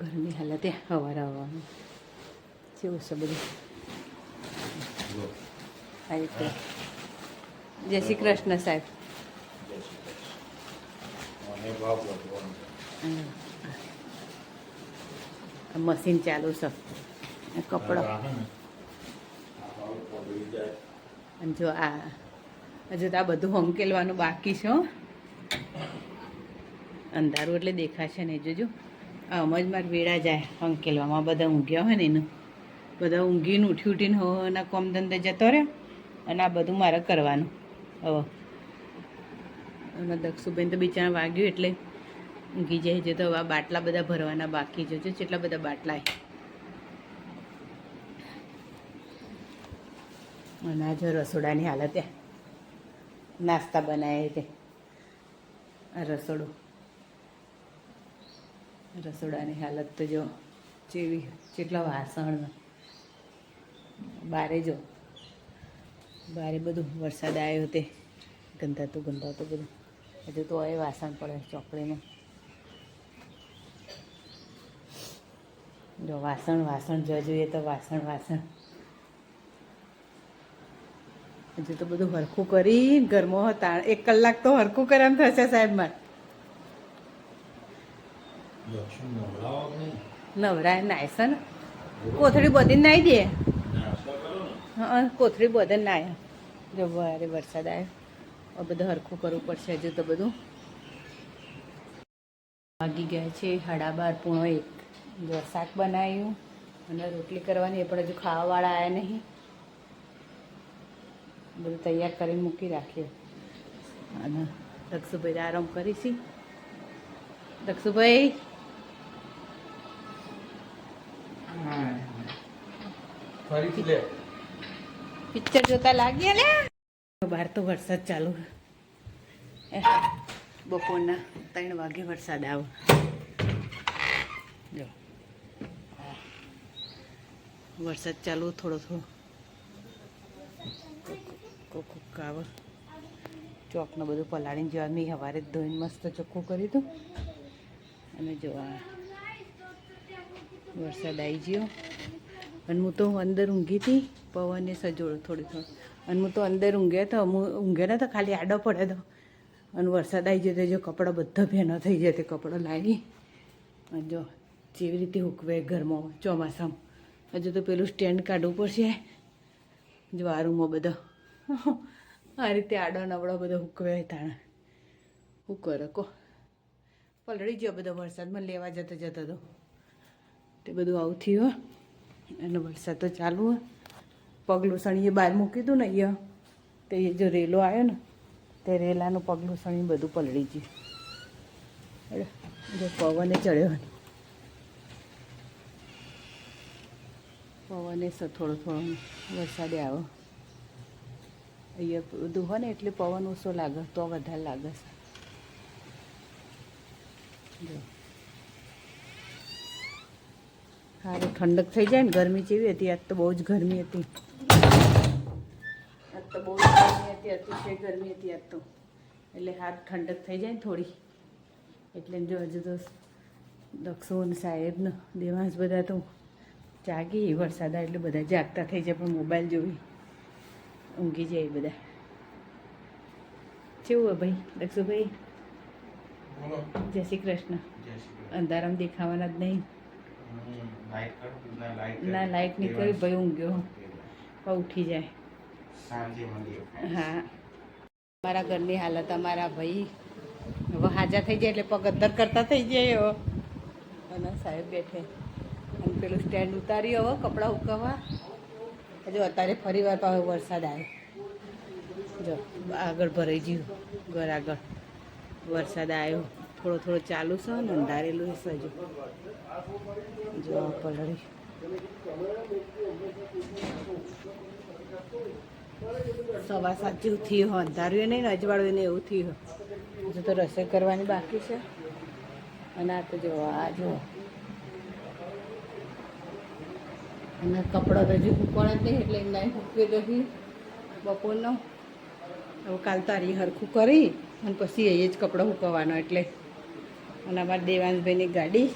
ઘરની હાલત એ હવાર આવવાનું કેવું છે બધું? આ રીતે. જય શ્રી કૃષ્ણ સાહેબ. મશીન ચાલુ છે. કપડો. અને જો આ હજુ તો આ બધું હંકેલવાનું બાકી છે અંધારું એટલે દેખાશે નહીં જોજો. આમ જ મારે વેળા જાય પંકેલવામાં બધા ઊંઘ્યા હોય ને એનું. બધા ઊંઘીને ઉઠી ઉઠીને હોના કોમ ધંધે જતો રહે અને આ બધું મારે કરવાનું. હવે. અને દક્ષુબેન તો બિચારા વાગ્યું એટલે ઊંઘી જાય છે. તો હવે આ બાટલા બધા ભરવાના બાકી જોજો કેટલા બધા બાટલા અને આ જો રસોડાની હાલત નાસ્તા બનાવે છે. આ રસોડું. રસોડાની હાલત તો જો જેવી જેટલા વાસણ બારે જો, બારે બધું વરસાદ આવ્યો તે, ગંધાતું ગંધાતું બધું. હજુ તો એ વાસણ પડે ચોકડીમાં જો વાસણ વાસણ જો જોઈએ તો વાસણ વાસણ. હજુ તો બધું હરખું કરી ઘરમાં હતા એક કલાક તો હરખું કરે એમ થશે સાહેબ મારે. નવરાય નાયસે ને? કોથળી બધી નાહી દે? હા કોથળી બધે નાય. જો વારે વરસાદ આવ્યો બધું હરખું કરવું પડશે હજુ તો બધું. વાગી ગયા છે સાડા બાર પૂણો એક. જો શાક બનાવ્યું અને રોટલી કરવાની એ પણ હજુ ખાવાવાળા આવ્યા નહીં. બધું તૈયાર કરીને મૂકી રાખીએ અને દક્ષુભાઈ આરામ કરીશી દક્ષુભાઈ ફરીથી લે. પિક્ચર જોતા લાગ્યા ને બહાર તો વરસાદ ચાલુ બપોરના ત્રણ વાગે વરસાદ આવ. જો. વરસાદ ચાલુ થોડો થોડો. કોક આવે. ચોકને બધું પલાળીને જવા મેં સવારે જ ધોઈને મસ્ત ચોખ્ખું કરી હતું અને જો વરસાદ આવી ગયો. અને હું તો અંદર ઊંઘી હતી પવને સજોડો થોડી થોડી. અને હું તો અંદર ઊંઘ્યો હતો હું ઊંઘે નતો, ખાલી આડો પડે તો. અને વરસાદ આવી જતો જો કપડાં બધા ભેના થઈ જતા કપડાં લાવી અને જો જેવી રીતે હુકવે ઘરમાં ચોમાસામાં. હજુ તો પેલું સ્ટેન્ડ કાઢવું પડશે. જો આ રૂમમાં બધો. આ રીતે આડો નવડો બધો હુકવે તાણે. શું કરે કો? પલળી ગયો બધો વરસાદમાં, લેવા જતો જતો તો. તે બધું આવું થયું અને વરસાદ તો ચાલુ હોય પગલું સણીએ બહાર મૂકી દઉં ને અહીંયા. તે જો રેલો આવ્યો ને, તે રેલાનું પગલું સણી બધું પલળી ગયું. જો પવને ચડ્યો પવને થોડો થોડો વરસાદે આવ્યો. અહીંયા બધું હોય ને, એટલે પવન ઓછો લાગે, તો વધારે લાગે છે. જો. સારું ઠંડક થઈ જાય ને ગરમી જેવી હતી. આજ તો બહુ જ ગરમી હતી. આજ તો બહુ જ ગરમી હતી અતિશય ગરમી હતી આજ તો. એટલે હાથ ઠંડક થઈ જાય ને થોડી. એટલે જો હજુ તો દક્ષુન સાહેબને દેવાંશ બધા તો જાગી વરસાદ એટલે બધા જાગતા થઈ જાય પણ મોબાઈલ જોવી ઊંઘી જાય બધા. કેવું હોય ભાઈ દક્ષુભાઈ? જય શ્રી કૃષ્ણ. અંધારામાં દેખાવાના જ નહીં. ના લાઇટ નહીં કરી ભાઈ ઊંઘ્યો. પણ ઉઠી જાય. હા. મારા ઘરની હાલત અમારા ભાઈ હવે હાજા થઈ જાય એટલે પગ અદ્ધર કરતા થઈ જાય અને સાહેબ બેઠે. અને પેલું સ્ટેન્ડ ઉતારી હવે કપડાં ઉકાવવા હજુ અત્યારે ફરી વાર પાસે વરસાદ આવ્યો જો આગળ ભરાઈ ગયું. ઘર આગળ. વરસાદ આવ્યો. થોડો થોડો ચાલુ છે ને અંધારેલું હશે હજુ. જો પલળી. સવા સાત જેવું થયું હોય, અંધાર્યું નહીં ને અજવાળું નહીં, એવું થયું હજુ તો રસોઈ કરવાની બાકી છે. અને આ તો જો, આ જો. અને કપડાં તો હજુ ફૂકવાના જ નહીં, એટલે એમના ફૂકવી દઈ બપોરનો. હવે કાલ તારી હરખું કરી, અને પછી એ જ કપડાં ફૂકવવાનો એટલે અને અમારા દેવાંશભાઈની ગાડી